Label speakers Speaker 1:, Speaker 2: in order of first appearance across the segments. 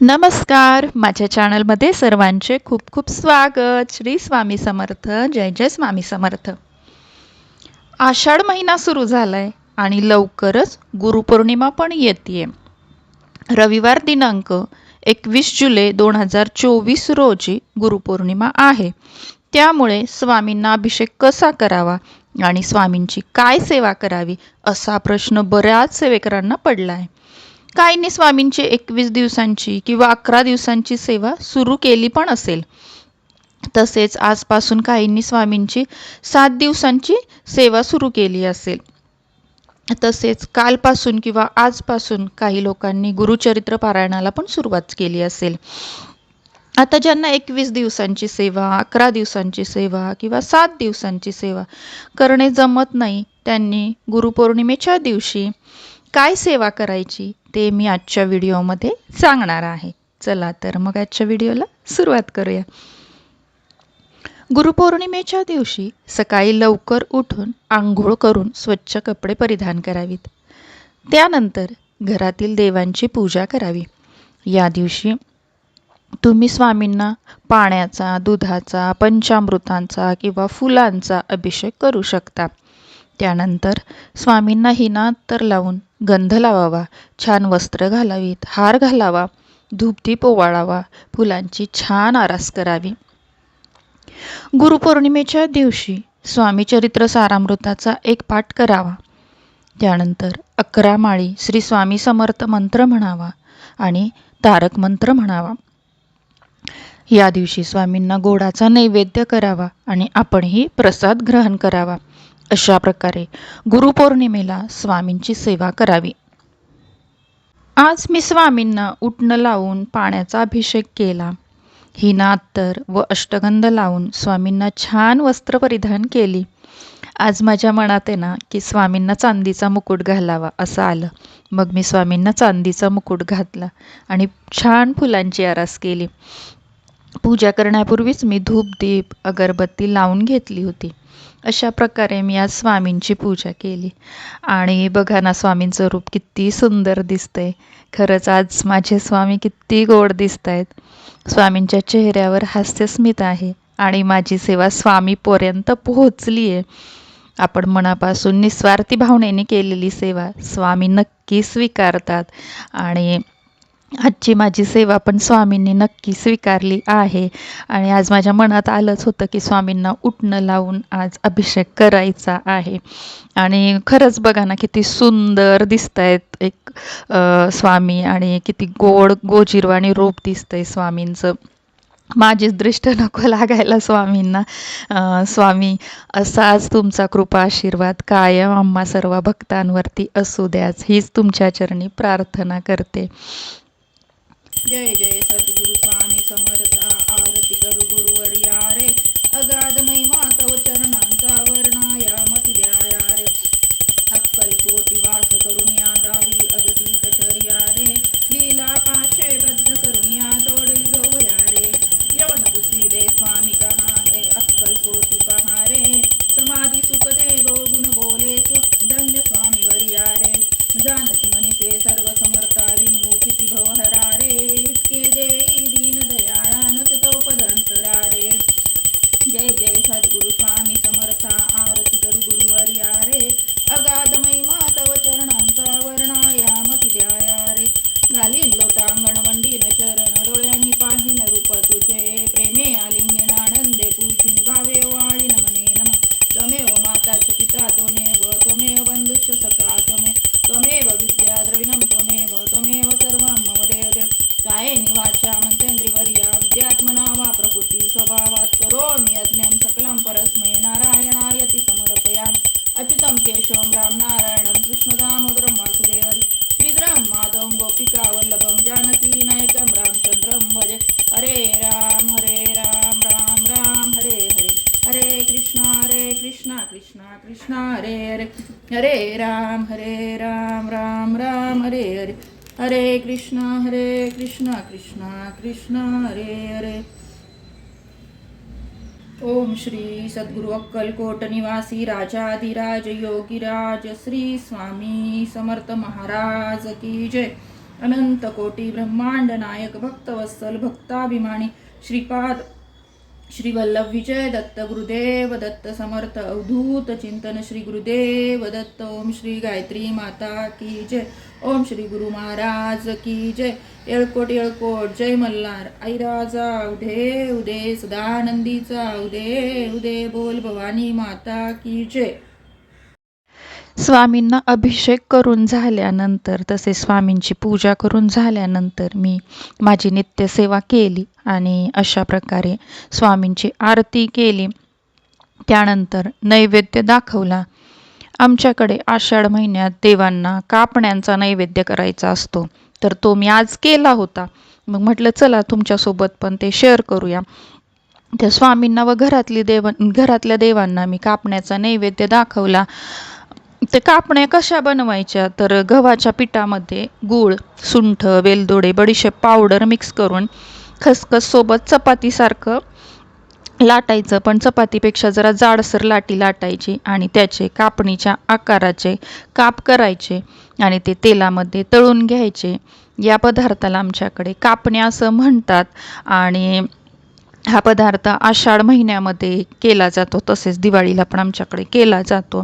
Speaker 1: नमस्कार. माझ्या चॅनलमध्ये सर्वांचे खूप खूप स्वागत. श्री स्वामी समर्थ. जय जय स्वामी समर्थ. आषाढ महिना सुरू झालाय आणि लवकरच गुरुपौर्णिमा पण येते रविवार दिनांक एकवीस जुलै दोन हजार चोवीस रोजी गुरुपौर्णिमा आहे. त्यामुळे स्वामींना अभिषेक कसा करावा आणि स्वामींची काय सेवा करावी असा प्रश्न बऱ्याच सेवेकरांना पडला आहे काहींनी स्वामींची एकवीस दिवसांची किंवा अकरा दिवसांची सेवा सुरू केली पण असेल. तसेच आजपासून काहींनी स्वामींची सात दिवसांची सेवा सुरू केली असेल. तसेच कालपासून किंवा आजपासून काही लोकांनी गुरुचरित्र पारायणाला पण सुरुवात केली असेल. आता ज्यांना एकवीस दिवसांची सेवा अकरा दिवसांची सेवा किंवा सात दिवसांची सेवा करणे जमत नाही त्यांनी गुरुपौर्णिमेच्या दिवशी काय सेवा करायची ते मी आजच्या व्हिडिओमध्ये सांगणार आहे. चला तर मग आजच्या व्हिडिओला सुरुवात करूया. गुरुपौर्णिमेच्या दिवशी सकाळी लवकर उठून आंघोळ करून स्वच्छ कपडे परिधान करावीत. त्यानंतर घरातील देवांची पूजा करावी. या दिवशी तुम्ही स्वामींना पाण्याचा दुधाचा पंचामृतांचा किंवा फुलांचा अभिषेक करू शकता. त्यानंतर स्वामींना हिना तर लावून गंध लावावा छान वस्त्र घालावीत हार घालावा धूपदीप ओवाळावा फुलांची छान आरास करावी. गुरुपौर्णिमेच्या दिवशी स्वामी चरित्र सारामृताचा एक पाठ करावा. त्यानंतर अकरा माळी श्री स्वामी समर्थ मंत्र म्हणावा आणि तारक मंत्र म्हणावा. या दिवशी स्वामींना गोडाचा नैवेद्य करावा आणि आपणही प्रसाद ग्रहण करावा. अशा प्रकारे गुरुपौर्णिमेला स्वामींची सेवा करावी. आज मी स्वामींना उठणं लावून पाण्याचा अभिषेक केला. हिना अत्तर व अष्टगंध लावून स्वामींना छान वस्त्र परिधान केली. आज माझ्या मनात आहे ना की स्वामींना चांदीचा मुकुट घालावा असं आलं. मग मी स्वामींना चांदीचा मुकुट घातला आणि छान फुलांची आरास केली. पूजा करण्यापूर्वीच मी धूप दीप अगरबत्ती लावून घेतली होती. अशा प्रकारे मी आज स्वामींची पूजा केली. आणि बघा ना स्वामींचं रूप किती सुंदर दिसतंय. खरंच आज माझे स्वामी किती गोड दिसत आहेत स्वामींच्या चेहऱ्यावर हास्यस्मित आहे आणि माझी सेवा स्वामीपर्यंत पोहोचली आहे आपण मनापासून निस्वार्थी भावनेने केलेली सेवा स्वामी नक्की स्वीकारतात. आणि आजची माझी सेवा पण स्वामींनी नक्की स्वीकारली आहे. आणि आज माझ्या मनात आलंच होतं की स्वामींना उठणं लावून आज अभिषेक करायचा आहे. आणि खरंच बघा ना किती सुंदर दिसत आहेत एक स्वामी आणि किती गोड गोजिरवाणी रूप दिसतंय स्वामींचं. माझीच दृष्ट नको लागायला स्वामींना. स्वामी असाच तुमचा कृपा आशीर्वाद कायम आम्हा सर्व भक्तांवरती असू द्याच. हीच तुमच्या चरणी प्रार्थना करते.
Speaker 2: जय जय सद्गुरु स्वामी बंधुश्च त्वमे त्वमेव विद्या द्रविणं त्वमेव त्वमेव सर्वं मम देव देव निवाचा वाचा मन्त्रेन्द्रिवर्या विद्यात्मना वा प्रकृती स्वभावात् करोमि यज्ञं सकलं परस्मै नारायणायति समर्पयामि। अच्युतं केशवं राम नारायणं कृष्णदामोदरं वासुदेवरि श्रीधरं माधवं गोपिकावल्लभं जानकी नायकं रामचन्द्रं भजे। हरे राम। हरे कृष्णा कृष्णा कृष्णा हरे हरे. हरे राम हरे राम राम राम हरे हरे. हरे कृष्णा हरे कृष्णा कृष्णा कृष्णा हरे हरे. ओम श्री सद्गुरु अक्कलकोट निवासी राजाधिराज योगीराज श्री स्वामी समर्थ महाराज की जय. अनंत कोटी ब्रह्मांड नायक भक्तवत्सल भक्ताभिमानी श्रीपाद श्री वल्लभ विजय दत्त गुरुदेव दत्त समर्थ अवधूत चिंतन श्री गुरुदेव दत्त ओम श्री गायत्री माता की जय। ओम श्री गुरु महाराज की जय। येळकोट येळकोट जय मल्हार। ऐराजा उदे उदे सदानंदीचा उदे उदे बोल भवानी माता की जय।
Speaker 1: स्वामींना अभिषेक करून झाल्यानंतर तसे स्वामींची पूजा करून झाल्यानंतर मी माझी नित्यसेवा केली आणि अशा प्रकारे स्वामींची आरती केली. त्यानंतर नैवेद्य दाखवला. आमच्याकडे आषाढ महिन्यात देवांना कापण्यांचा नैवेद्य करायचा असतो. तर तो मी आज केला होता. मग म्हटलं चला तुमच्यासोबत पण ते शेअर करूया. त्या स्वामींना व घरातली देव घरातल्या देवांना मी कापण्याचा नैवेद्य दाखवला. ते कापण्या कशा बनवायच्या? तर गव्हाच्या पिठामध्ये गूळ सुंठ वेलदोडे बडीशेप पावडर मिक्स करून खसखस सोबत चपातीसारखं लाटायचं. पण चपातीपेक्षा जरा जाडसर लाटी लाटायची आणि त्याचे कापणीच्या आकाराचे काप करायचे आणि ते तेलामध्ये तळून घ्यायचे. या पदार्थाला आमच्याकडे कापण्या असं म्हणतात आणि हा पदार्थ आषाढ महिन्यामध्ये केला जातो. तसेच दिवाळीला पण आमच्याकडे केला जातो.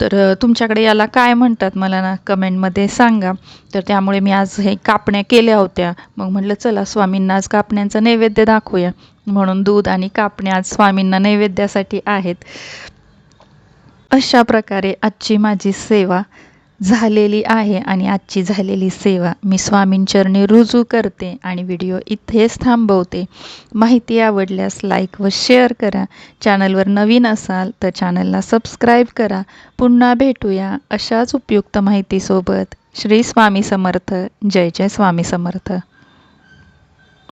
Speaker 1: तर तुमच्याकडे याला काय म्हणतात मला ना कमेंटमध्ये सांगा. तर त्यामुळे मी आज हे कापण्या केल्या होत्या. मग म्हटलं चला स्वामींना आज कापण्यांचा नैवेद्य दाखवूया. म्हणून दूध आणि कापण्या आज स्वामींना नैवेद्यासाठी आहेत. अशा प्रकारे आजची माझी सेवा झालेली आहे आणि आजची झालेली सेवा मी स्वामींचरणी रुजू करते आणि व्हिडिओ इथेच थांबवते. माहिती आवडल्यास लाईक व शेअर करा. चॅनलवर नवीन असाल तर चॅनलला सबस्क्राईब करा. पुन्हा भेटूया अशाच उपयुक्त माहितीसोबत. श्री स्वामी समर्थ. जय जय स्वामी समर्थ.